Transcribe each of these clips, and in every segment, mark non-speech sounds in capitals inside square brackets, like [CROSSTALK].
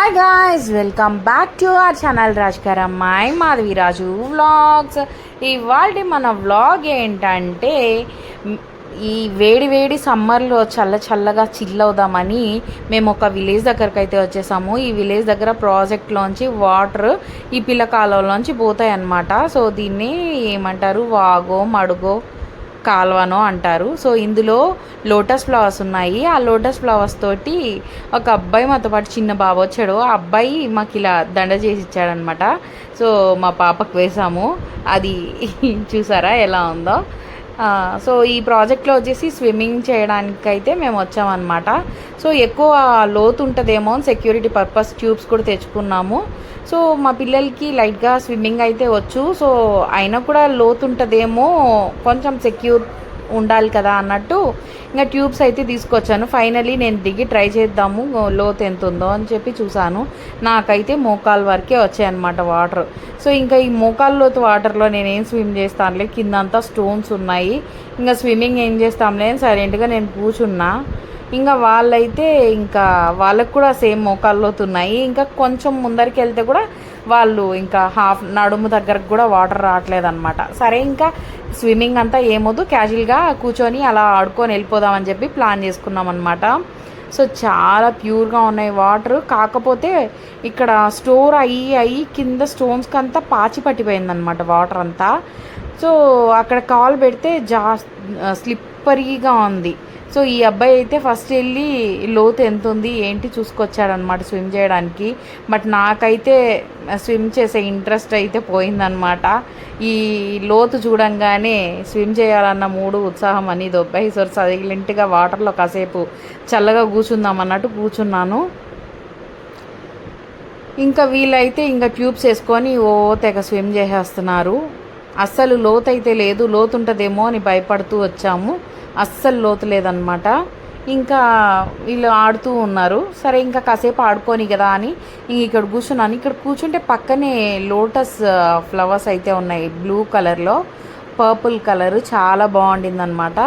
Hi guys welcome back to our channel రాజ్కర్ అమ్మాయి మాధవి రాజు vlogs ఇవాళ మన వ్లాగ్ ఏంటంటే ఈ వేడి వేడి సమ్మర్లో చల్ల చల్లగా చిల్ అవుదామని మేము ఒక విలేజ్ దగ్గరకు అయితే వచ్చేసాము. ఈ విలేజ్ దగ్గర ప్రాజెక్ట్లోంచి వాటర్ ఈ పిల్ల కాలువలోంచి పోతాయి అన్నమాట సో దీన్ని ఏమంటారు? వాగో మడుగో కాల్వనో అంటారు. సో ఇందులో లోటస్ ఫ్లవర్స్ ఉన్నాయి. ఆ లోటస్ ఫ్లవర్స్ తోటి ఒక అబ్బాయి మాతో పాటు చిన్న బాబు వచ్చాడు. ఆ అబ్బాయి మాకు ఇలా దండ చేసి ఇచ్చాడనమాట సో మా పాపకు వేసాము అది [LAUGHS] చూసారా ఎలా ఉందో? సో ఈ ప్రాజెక్ట్లో వచ్చేసి స్విమ్మింగ్ చేయడానికైతే మేము వచ్చామన్నమాట. సో ఎక్కువ లోతు ఉంటుందేమో అని సెక్యూరిటీ పర్పస్ ట్యూబ్స్ కూడా తెచ్చుకున్నాము. సో మా పిల్లలకి లైట్గా స్విమ్మింగ్ అయితే వచ్చు. సో అయినా కూడా లోతు ఉంటుందేమో కొంచెం సెక్యూర్ ఉండాలి కదా అన్నట్టు ఇంకా ట్యూబ్స్ అయితే తీసుకొచ్చాను. ఫైనలీ నేను దిగి ట్రై చేద్దాము లోతు ఎంత ఉందో అని చెప్పి చూసాను. నాకైతే మోకాల్ వరకే వచ్చాయన్నమాట వాటర్. సో ఇంకా ఈ మోకాల్ లోతు వాటర్లో నేనేం స్విమ్ చేస్తానులే కింద అంతా స్టోన్స్ ఉన్నాయి. ఇంకా స్విమ్మింగ్ ఏం చేస్తాంలే అని సైలెంట్గా నేను కూర్చున్నా. ఇంకా వాళ్ళైతే ఇంకా వాళ్ళకు కూడా సేమ్ మోకాల్లోతున్నాయి ఇంకా కొంచెం ముందరికి వెళ్తే కూడా వాళ్ళు ఇంకా హాఫ్ నడుము దగ్గరకు కూడా వాటర్ రావట్లేదు అనమాట సరే ఇంకా స్విమ్మింగ్ అంతా ఏమొద్దు క్యాజువల్గా కూర్చొని అలా ఆడుకొని వెళ్ళిపోదామని చెప్పి ప్లాన్ చేసుకున్నాం అనమాట సో చాలా ప్యూర్గా ఉన్నాయి వాటర్ కాకపోతే ఇక్కడ స్టోర్ అయ్యి అయ్యి కింద స్టోన్స్కి అంతా పాచి పట్టిపోయిందనమాట వాటర్ అంతా. సో అక్కడ కాల్ పెడితే జా స్లిప్పరీగా ఉంది. సో ఈ అబ్బాయి అయితే ఫస్ట్ వెళ్ళి లోతు ఎంత ఉంది ఏంటి చూసుకొచ్చాడనమాట స్విమ్ చేయడానికి. బట్ నాకైతే స్విమ్ చేసే ఇంట్రెస్ట్ అయితే పోయిందనమాట ఈ లోతు చూడంగానే స్విమ్ చేయాలన్న మూడు ఉత్సాహం అని దొబ్బాయి సో సైలెంట్గా వాటర్లో కాసేపు చల్లగా కూర్చుందాం అన్నట్టు కూర్చున్నాను. ఇంకా వీళ్ళైతే ఇంకా ట్యూబ్స్ వేసుకొని ఓ తెగ స్విమ్ చేసేస్తున్నారు. అస్సలు లోతు అయితే లేదు లోతు ఉంటుందేమో అని భయపడుతూ వచ్చాము. అస్సలు లోతు లేదనమాట ఇంకా వీళ్ళు ఆడుతూ ఉన్నారు. సరే ఇంకా కాసేపు ఆడుకోని కదా అని ఇంక ఇక్కడ కూర్చున్నాను. ఇక్కడ కూర్చుంటే పక్కనే లోటస్ ఫ్లవర్స్ అయితే ఉన్నాయి. బ్లూ కలర్లో. Purple colour. చాలా బాగుండిందనమాట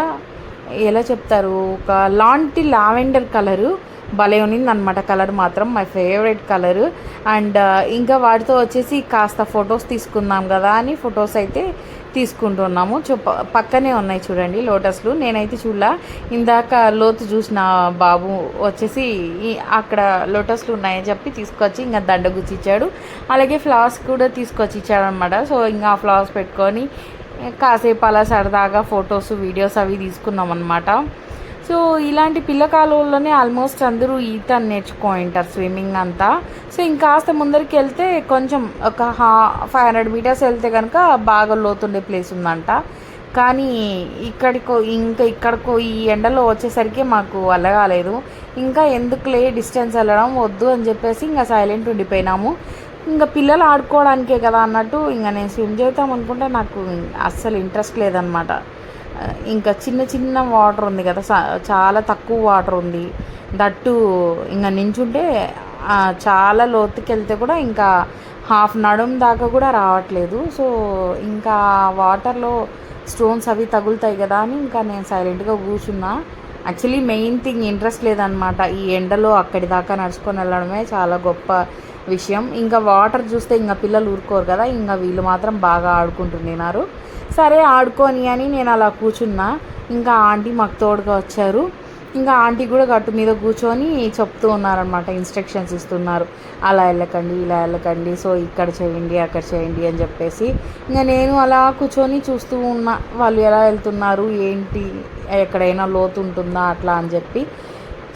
ఎలా చెప్తారు? ఒక లాంటి లావెండర్ కలరు. భలే ఉన్నింది అనమాట కలర్ మాత్రం మై ఫేవరెట్ కలర్. అండ్ ఇంకా వాటితో వచ్చేసి కాస్త ఫొటోస్ తీసుకుందాం కదా అని ఫొటోస్ అయితే తీసుకుంటున్నాము. చూ పక్కనే ఉన్నాయి చూడండి లోటస్లు నేనైతే చూడలా. ఇందాక లోతు చూసిన బాబు వచ్చేసి అక్కడ లోటస్లు ఉన్నాయని చెప్పి తీసుకొచ్చి ఇంకా దండ గుచ్చిచ్చాడు. అలాగే ఫ్లవర్స్ కూడా తీసుకొచ్చి ఇచ్చాడు అనమాట సో ఇంకా ఆ ఫ్లవర్స్ పెట్టుకొని కాసేపు అలా సరదాగా ఫొటోస్ వీడియోస్ అవి తీసుకున్నాం అనమాట సో ఇలాంటి పిల్ల ఆల్మోస్ట్ అందరూ ఈత నేర్చుకుంటారు స్విమ్మింగ్ అంతా. సో ఇంకాస్త ముందరికి వెళ్తే కొంచెం ఒక హా ఫైవ్ హండ్రెడ్ మీటర్స్ వెళ్తే కనుక బాగా లోతుండే ప్లేస్ ఉందంట. కానీ ఇక్కడికో ఇంకా ఇక్కడికో ఈ ఎండలో వచ్చేసరికి మాకు అలగాలేదు. ఇంకా ఎందుకులే డిస్టెన్స్ వెళ్ళడం వద్దు అని చెప్పేసి ఇంకా సైలెంట్ ఉండిపోయినాము. ఇంకా పిల్లలు ఆడుకోవడానికే కదా అన్నట్టు ఇంకా నేను స్విమ్ చేద్దాం అనుకుంటే నాకు అస్సలు ఇంట్రెస్ట్ లేదనమాట ఇంకా చిన్న చిన్న వాటర్ ఉంది కదా చాలా తక్కువ వాటర్ ఉంది. దట్టు ఇంకా నించుంటే చాలా లోతుకి వెళ్తే కూడా ఇంకా హాఫ్ నడుం దాకా కూడా రావట్లేదు. సో ఇంకా వాటర్లో స్టోన్స్ అవి తగులుతాయి కదా అని ఇంకా నేను సైలెంట్గా కూర్చున్నా. యాక్చువల్లీ మెయిన్ థింగ్ ఇంట్రెస్ట్ లేదనమాట ఈ ఎండలో అక్కడి దాకా నడుచుకొని వెళ్ళడమే చాలా గొప్ప విషయం. ఇంకా వాటర్ చూస్తే ఇంకా పిల్లలు ఊరుకోరు కదా ఇంకా వీళ్ళు మాత్రం బాగా ఆడుకుంటున్నారు. సరే ఆడుకొని అని నేను అలా కూర్చున్నా. ఇంకా ఆంటీ మాకు తోడుగా వచ్చారు. ఇంకా ఆంటీ కూడా గట్టు మీద కూర్చొని చెప్తూ ఉన్నారనమాట ఇన్స్ట్రక్షన్స్ ఇస్తున్నారు. అలా వెళ్ళకండి ఇలా వెళ్ళకండి సో ఇక్కడ చేయండి అక్కడ చేయండి అని చెప్పేసి. ఇంకా నేను అలా కూర్చొని చూస్తూ ఉన్నా వాళ్ళు ఎలా వెళ్తున్నారు ఏంటి ఎక్కడైనా లోతు ఉంటుందా అట్లా అని చెప్పి.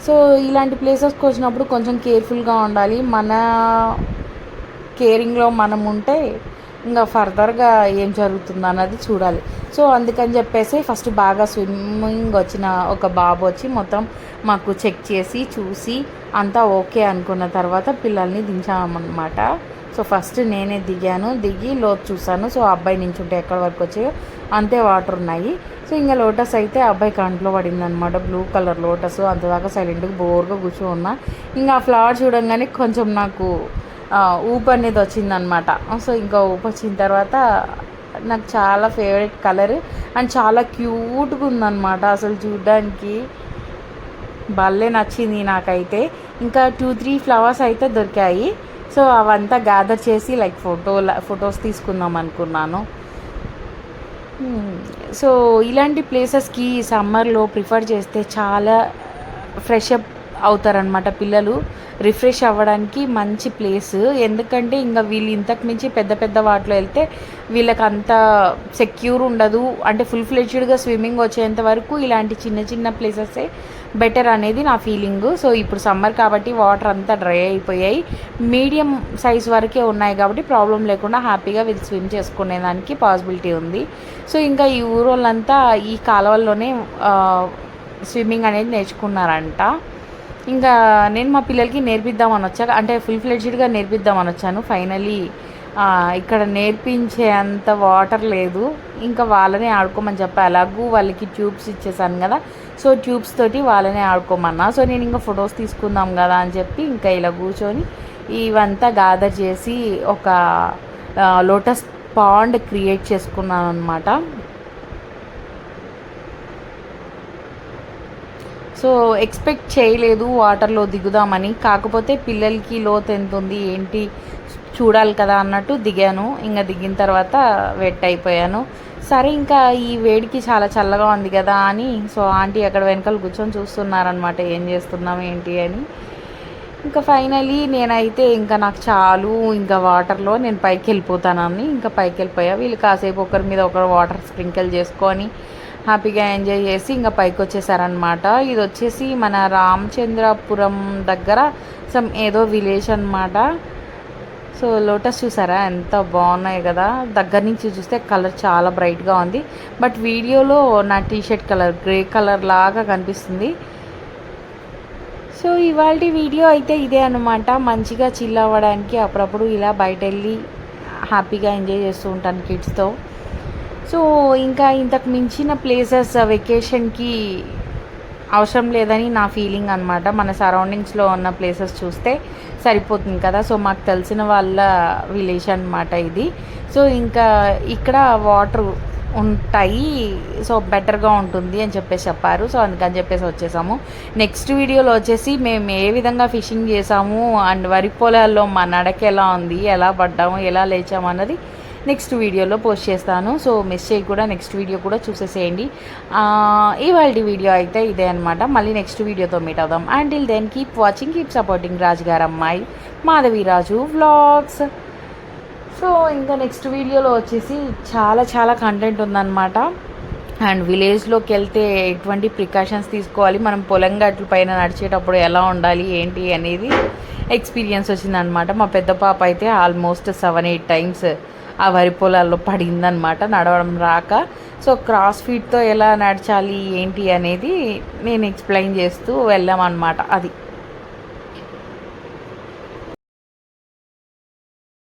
సో ఇలాంటి ప్లేసెస్కి వచ్చినప్పుడు కొంచెం కేర్ఫుల్గా ఉండాలి. మన కేరింగ్లో మనం ఉంటే ఇంకా ఫర్దర్గా ఏం జరుగుతుందో అన్నది చూడాలి. సో అందుకని చెప్పేసి ఫస్ట్ బాగా స్విమ్మింగ్ వచ్చిన ఒక బాబు వచ్చి మొత్తం మాకు చెక్ చేసి చూసి అంతా ఓకే అనుకున్న తర్వాత పిల్లల్ని దించామన్నమాట. సో ఫస్ట్ నేనే దిగాను దిగి లోతు చూశాను. సో అబ్బాయి అబ్బాయి నించుంటే ఎక్కడి వరకు వచ్చాయో అంతే వాటర్ ఉన్నాయి. సో ఇంకా లోటస్ అయితే అబ్బాయి కంట్లో పడింది అనమాట బ్లూ కలర్ లోటస్. అంతదాకా సైలెంట్గా బోర్గా కూర్చో ఉన్నా ఇంకా ఆ ఫ్లవర్ చూడంగానే కొంచెం నాకు ఊపు అనేది వచ్చిందనమాట సో ఇంకా ఊపు వచ్చిన తర్వాత నాకు చాలా ఫేవరెట్ కలర్. అండ్ చాలా క్యూట్గా ఉందన్నమాట అసలు చూడడానికి. భలే నచ్చింది నాకైతే. ఇంకా టూ త్రీ ఫ్లవర్స్ అయితే దొరికాయి. సో అవంతా గ్యాదర్ చేసి లైక్ ఫోటో ఫొటోస్ తీసుకుందాం అనుకున్నాను. Hmm. సో ఇలాంటి ప్లేసెస్కి సమ్మర్లో ప్రిఫర్ చేస్తే చాలా ఫ్రెష్ అప్ అవుతారనమాట పిల్లలు. రిఫ్రెష్ అవ్వడానికి మంచి ప్లేస్. ఎందుకంటే ఇంకా వీళ్ళు ఇంతకు మించి పెద్ద పెద్ద వాటిలో వెళ్తే వీళ్ళకి అంత సెక్యూర్ ఉండదు. అంటే ఫుల్ ఫ్లెడ్జ్డ్గా స్విమ్మింగ్ వచ్చేంత వరకు ఇలాంటి చిన్న చిన్న ప్లేసెసే బెటర్ అనేది నా ఫీలింగ్. సో ఇప్పుడు సమ్మర్ కాబట్టి వాటర్ అంతా డ్రై అయిపోయాయి. మీడియం సైజ్ వరకే ఉన్నాయి కాబట్టి ప్రాబ్లం లేకుండా హ్యాపీగా వీళ్ళు స్విమ్ చేసుకునేదానికి పాసిబిలిటీ ఉంది. సో ఇంకా ఈ ఊరోళ్ళంతా ఈ కాలువల్లోనే స్విమ్మింగ్ అనేది నేర్చుకున్నారంట. ఇంకా నేను మా పిల్లలకి నేర్పిద్దామని వచ్చాక అంటే ఫుల్ ఫ్లెడ్జ్డ్గా నేర్పిద్దామని వచ్చాను. ఫైనలీ ఇక్కడ నేర్పించే అంత వాటర్ లేదు. ఇంకా వాళ్ళనే ఆడుకోమని చెప్పా. అలాగూ వాళ్ళకి ట్యూబ్స్ ఇచ్చేసాను కదా. సో ట్యూబ్స్ తోటి వాళ్ళనే ఆడుకోమన్నా. సో నేను ఇంకా ఫొటోస్ తీసుకుందాం కదా అని చెప్పి ఇంకా ఇలా కూర్చొని ఇవంతా గాదర్ చేసి ఒక లోటస్ పాండ్ క్రియేట్ చేసుకున్నాను అనమాట సో ఎక్స్పెక్ట్ చేయలేదు వాటర్లో దిగుదామని. కాకపోతే పిల్లలకి లోతు ఎంత ఉంది ఏంటి చూడాలి కదా అన్నట్టు దిగాను. ఇంకా దిగిన తర్వాత వెట్ అయిపోయాను. సరే ఇంకా ఈ వేడికి చాలా చల్లగా ఉంది కదా అని సో ఆంటీ అక్కడ వెనకాల కూర్చొని చూస్తున్నారనమాట ఏం చేస్తున్నాం ఏంటి అని. ఇంకా ఫైనలీ నేనైతే ఇంకా నాకు చాలు ఇంకా వాటర్లో నేను పైకి వెళ్ళిపోతానని ఇంకా పైకి వెళ్ళిపోయా. వీళ్ళు కాసేపు ఒకరి మీద ఒకరు వాటర్ స్ప్రింకిల్ చేసుకొని హ్యాపీగా ఎంజాయ్ చేసి ఇంకా పైకి వచ్చేసారనమాట ఇది వచ్చేసి మన రామచంద్రపురం దగ్గర సమ్ ఏదో విలేజ్ అనమాట సో లోటస్ చూసారా? ఎంత బాగున్నాయి కదా. దగ్గర నుంచి చూస్తే కలర్ చాలా బ్రైట్గా ఉంది. బట్ వీడియోలో నా టీషర్ట్ కలర్ గ్రే కలర్ లాగా కనిపిస్తుంది. సో ఇవాళ వీడియో అయితే ఇదే అనమాట మంచిగా చిల్ అవ్వడానికి అప్పుడప్పుడు ఇలా బయట వెళ్ళి హ్యాపీగా ఎంజాయ్ చేస్తూ ఉంటాను కిడ్స్తో సో ఇంకా ఇంతకు మించిన ప్లేసెస్ వెకేషన్కి uh, అవసరం లేదని నా ఫీలింగ్ అనమాట మన సరౌండింగ్స్లో ఉన్న ప్లేసెస్ చూస్తే సరిపోతుంది కదా. సో మాకు తెలిసిన వాళ్ళ విలేజ్ అనమాట ఇది. సో ఇంకా ఇక్కడ వాటర్ ఉంటాయి. సో బెటర్గా ఉంటుంది అని చెప్పేసి చెప్పారు. సో అందుకని చెప్పేసి వచ్చేసాము. నెక్స్ట్ వీడియోలో వచ్చేసి మేము ఏ విధంగా ఫిషింగ్ చేసాము అండ్ వరి పొలాల్లో మా నడక ఎలా ఉంది ఎలా పడ్డాము ఎలా లేచాము అన్నది నెక్స్ట్ వీడియోలో పోస్ట్ చేస్తాను. సో మిస్ కూడా నెక్స్ట్ వీడియో కూడా చూసేసేయండి. ఇవాళ వీడియో అయితే ఇదే అనమాట మళ్ళీ నెక్స్ట్ వీడియోతో మీట్ అవుదాం. And till then keep watching keep supporting Raju garu అమ్మాయి మాధవిరాజు వ్లాగ్స్ సో ఇంకా నెక్స్ట్ వీడియోలో వచ్చేసి చాలా చాలా కంటెంట్ ఉందన్నమాట. అండ్ విలేజ్లోకి వెళ్తే ఎటువంటి ప్రికాషన్స్ తీసుకోవాలి? మనం పొలం గట్ల పైన నడిచేటప్పుడు ఎలా ఉండాలి? ఏంటి అనేది ఎక్స్పీరియన్స్ వచ్చిందనమాట మా పెద్ద పాప అయితే ఆల్మోస్ట్ సెవెన్ ఎయిట్ టైమ్స్ ఆ వరి పొలాల్లో పడిందనమాట నడవడం రాక. సో క్రాస్ ఫీట్తో ఎలా నడచాలి ఏంటి అనేది నేను ఎక్స్ప్లెయిన్ చేస్తూ వెళ్ళామన్నమాట అది.